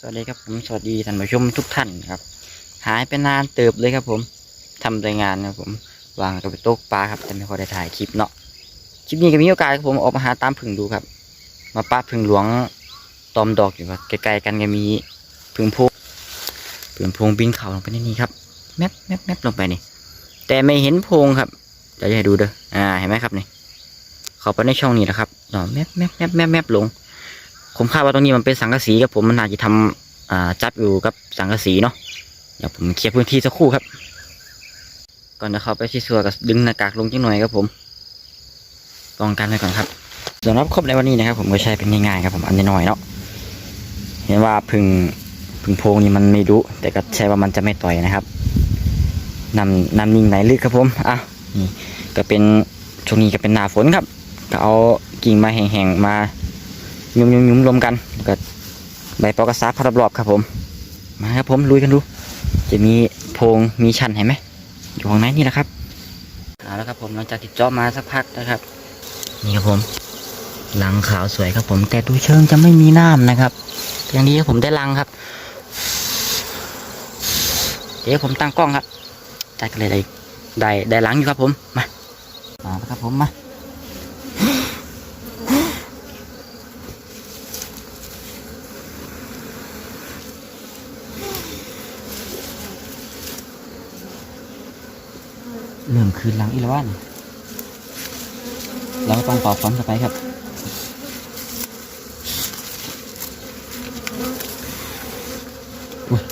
สวัสดีครับผมสวัสดีท่านผู้ชมทุกท่านครับ หายไปนานเติบเลยครับ ผมทำรายงานนะผมวางกับไปตกปลาครับ แต่ไม่ค่อยได้ถ่ายคลิปเนาะคลิปนี้ก็มีโอกาสครับผมออกมาหาตามผึ่งดูครับ มาป้าผึ่งหลวงตอมดอกอยู่ครับใกลๆกันก็มีผึ่งพวงผึ่งพวงบินเข่าลงไปในนี้ครับแมบแมบแมบลงไปนี่แต่ไม่เห็นพงครับเดี๋ยวจะให้ดูเด้ออ่าเห็นไหมครับนี่เข้าไปในช่องนี้แหละครับอ๋อแมบแมบแมบแมบแมบลง ผมคาดว่าตรงนี้มันเป็นสังกะสีครับผมมันนาจะทำอ่าจับอยู่กับสังกะสีเนาะเดี๋ยวผมเคลียร์พื้นที่สักครู่ครับ ก่อนจะเข้าไปที่สัวก็ดึงหน้ากากลงจังหน่อยครับผมป้องกันไว้ก่อนครับสำหรับครบในวันนี้นะครับ ผมก็ใช้เป็นง่ายๆครับผมอันน้อยเนาะเห็นว่าพึ่งพึ่งโพงนี่มันไม่ดุแต่ก็ใช่ว่ามันจะไม่ต่อยนะครับนำนำนิ่งไหนลึกครับผมอะนี่ก็เป็นช่วงนี้ก็เป็นหน้าฝนครับก็เอากิ่งม้แห้งๆมา ยุมยุมยุมรวมกันแล้วก็ใบปอกระซาพัดรอบๆครับผม มาครับผมลุยกันดู จะมีโพงมีชั้นเห็นไหมอยู่ข้างในนี่แหละครับเอาแล้วครับผมหลังจากติดจอมาสักพักนะครับ นี่ครับผม หลังขาวสวยครับผม แต่ดูเชิงจะไม่มีน้ำนะครับ อย่างนี้ครับผมได้ลังครับ เดี๋ยวผมตั้งกล้องครับจัดกันเลยได้ได้หลังอยู่ครับผมมามาแล้วครับผมมา เริ่มคืนหลังอีกแล้ววันเราต้องต่อฟอนต์เข้าไปครับอุ้ย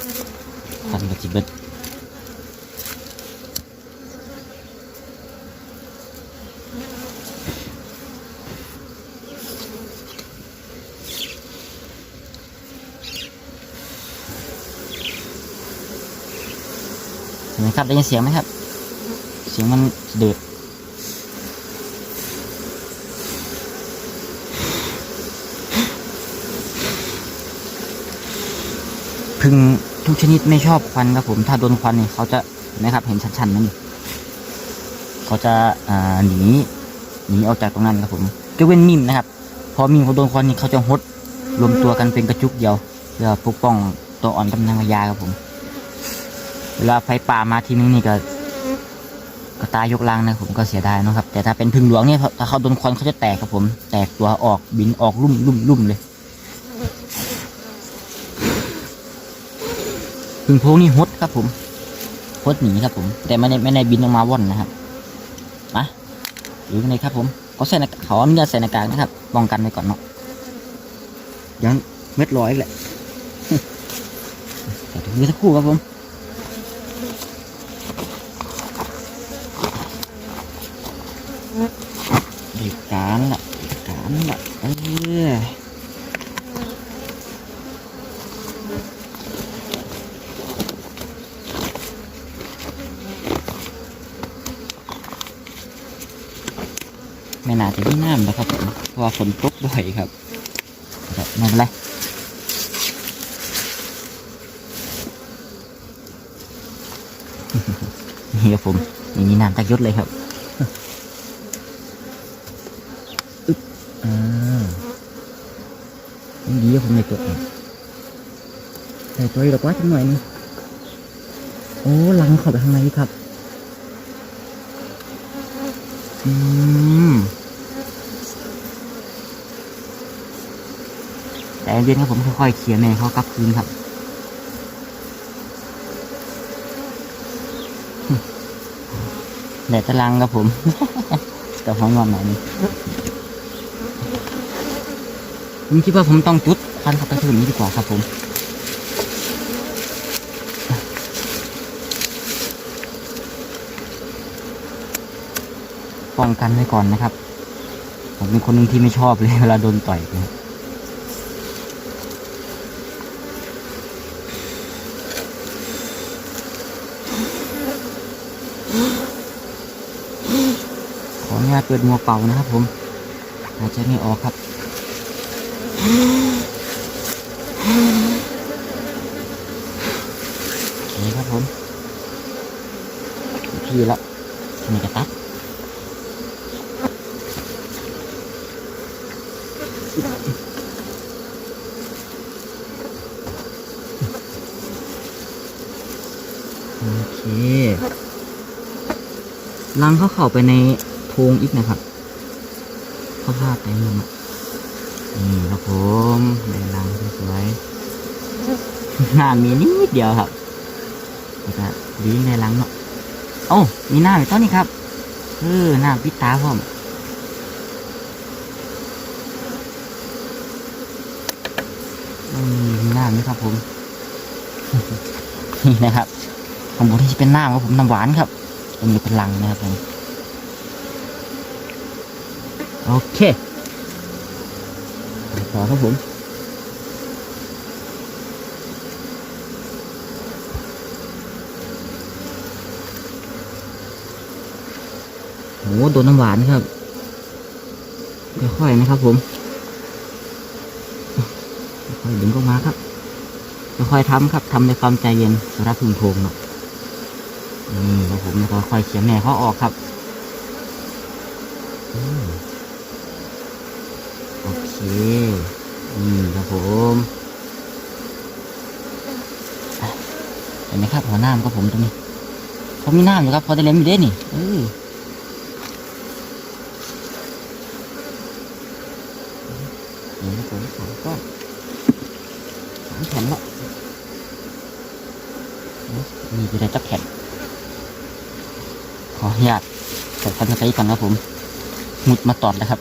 ฟันกับจิบเบิดเห็นไหมครับได้ยินเสียงไหมครับ สียงมันเดือดพึ่งทุกชนิดไม่ชอบควันครับผมถ้าโดนควันเนี่ยเขาจะนไหมครับเห็นชันๆนั่นเขาจะหนีหนีออกจากตรงนั้นครับผมจะเว้นมิมนะครับพอมิมเขาโดนควันนี่เขาจะหดรวมตัวกันเป็นกระจุกเดียวเพื่อปกป้องตัวอ่อนกับนางพญาครับผมเวลาไฟป่ามาทีนึงนี่ก็ ก็ตายยกลังนะผมก็เสียดายนะครับ แต่ถ้าเป็นพึ่งหลวงเนี่ยถ้าเขาโดนควันเขาจะแตกครับผม แตกตัวออกบินออกลุ่มลุ่มลุ่มเลยพึ่งโพงนี่ฮดครับผมฮดหนีครับผม แต่ไม่ได้ไม่ได้บินออกมาว่อนนะครับมาอยู่ในครับผมก็ใส่หน้ากากเขาไม่ได้ใส่หน้ากากนะครับป้องกันไว้ก่อนเนาะยังเม็ดลอยอีกแหละแต่ถึงนี้สักครู่ครับผม การละการละเออไม่น่าจะมีน้ำนะครับผมเพราะว่าฝนตกบ่อยครับแต่ไม่เป็นไรนี่ครับผมนี่น้ำตักยศเลยครับ อ่ายัง ดีอะผมในตัวเองใส่ตัวอีกล้วก็จังหน่อยนึงโอ้ลังเข้าไปข้างในครับ อืมแต่เย็นครับผมค่อยๆเคลียแม่เขากลับคืนครับแดดตะลังครับผมแต่ห้องนอนไหนนี่ ผมคิดว่าผมต้องจุดควันข้าไปถึงนี้ดีกว่าครับผมป้องกันไว้ก่อนนะครับ ผมเป็นคนหนึ่งที่ไม่ชอบเลยเวลาโดนต่อยนะขออนุญาตเปิดมัวเป่านะครับผมหายใจไม่ออกครับ โอเครับผมพี่ละนี่กระตักโอเคลังเขาเข้าไปในโพรงอีกนะครับเขาพลาดไปหมด นี่ครับผมในรังสวยๆน้ำมีนิดเดียวครับแล้วก็ดีในรังเนาะโอ้มีหน้ำอีกต้นนี่ครับเออน้ำปิตาพร้อมอืมมีน้ำนี่ครับผมนี่นะครับข้างบนที่เป็นหน้ำครับผมน้ำหวานครับตรงนี้เป็นรังนะครับผมโอเค ไปต่อครับผมโหโดนน้ำหวานครับค่อยๆนะครับผมค่อยๆดึงก็มาครับค่อยๆทำครับทำในความใจเย็นสระพึงโพงเนาะนี่ครับผมแล้วก็ค่อยเขียนแม่เขาออกครับ อืม อเคนี่ครับผมเห็นไหมครับหัวหน้ามครับผมตรงนี้เขามีน้ำอยู่ครับพอได้เล่นอยู่เด้นี่เออนี่ครับผมสองก้อนสามแผ่นละนี่จะได้จับแขนขออนุญาตใส่คันสไครก่อนครับผมหมุดมาตอดแล้วครับ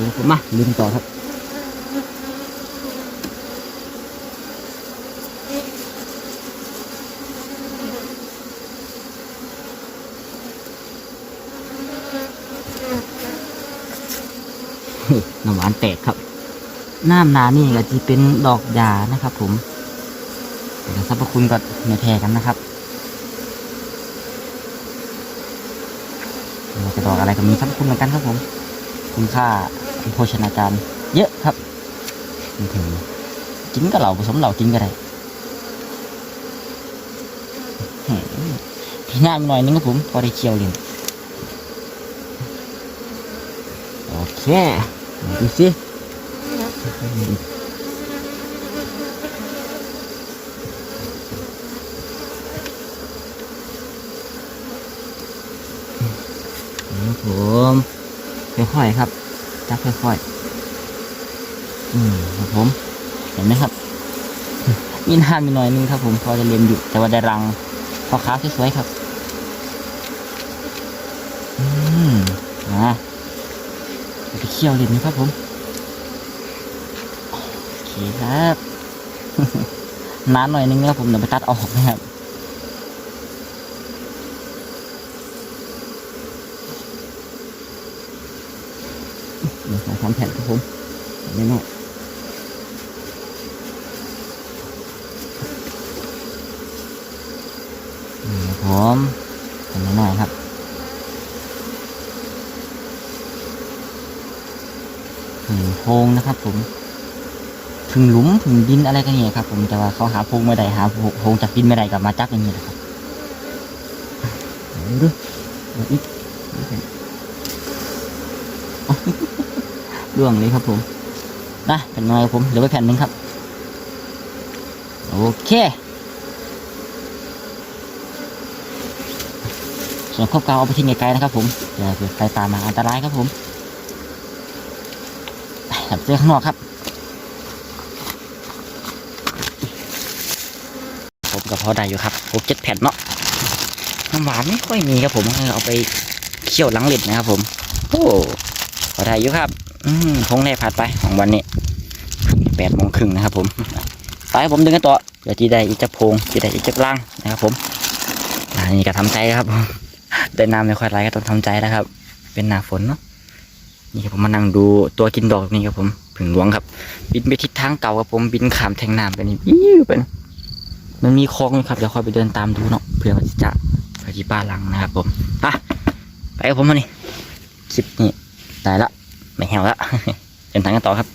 ผมมาลืมต่อครับน้ำหวานแตกครับ น้ำนานี่ก็จะเป็นดอกยานะครับผมแต่สรรพคุณก็ไม่แพ้กันนะครับจะดอกอะไรก็มีสรรพคุณเหมือนกันครับผม คุณค่า โภชนาการเยอะครับถึงกินกับเหล่าผสมเหล่ากินก็ได้พี่หน้าหน่อยนึงครับผม พอได้เคี่ยวเลยโอเคดูสินี่ผมค่อยๆครับ จับค่อยๆ อืมครับผม เห็นไหมครับ มีน้ำมีหน่อยนึงครับผม พอจะเลียมอยู่ แต่ว่าได้รัง พอค้าสวยๆครับ อืมนะไปเคี่ยวเลียมนะครับผม โอเคครับนานหน่อยนึงแล้วผมเดี๋ยวไปตัดออกนะครับ เดี๋ยวใส่ทำแผ่นครับผมไม่น้อยนี่ครับผมทำไม่น้อยครับถึงโพงนะครับ ผมถึงหลุมถึงดินอะไรกันเนี่ยครับ ผมแต่ว่าเขาหาโพงไม่ได้หาโพงจากดินไม่ได้กับมาจับอย่างนี้แหละครับดูดูอีก ร่วงเลยครับผมนะเป็นไงครับผมเหลือไปแผ่นหนึ่งครับ โอเคส่วนครอบเกาวเอาไปทิ้งไกลๆนะครับผมอย่าเกิดใครตามมาอันตรายครับผมไปครับเจอข้างนอกครับ ผมกับพอได้อยู่ครับหกเจ็ดแผ่นเนาะน้ำหวานไม่ค่อยมีครับผมเอาไปเคี่ยวหลังเล็ดนะครับผม โอ้พอได้อยู่ครับ อืพงแรกผ่านไปของวันนี้แปดโมงครึ่งนะครับ ผมไปผมดึงกันต่อเดี๋ยวที่ได้อีจับพงที่ได้อีจับล่างนะครับ ผมอันนี้ก็ทำใจครับผมได้น้ำไม่ค่อยไหลก็ต้องทำใจนะครับ เป็นหน้าฝนเนาะนี่ครับผมมานั่งดูตัวกินดอกนี่ครับผมผึ่งหลวงครับ บินไปทิศทางเก่าครับผมบินขามแทงน้ำไปนี่ยิ้วไปนมันมีคลองนะครับเดี๋ยวค่อยไปเดินตามดูเนาะเพื่อจะไปที่บ้านหลังนะครับ ผมไปกับผมมานี่คลิปนี้ได้ละ ไม่แห้วละเดินทางกันต่อครับ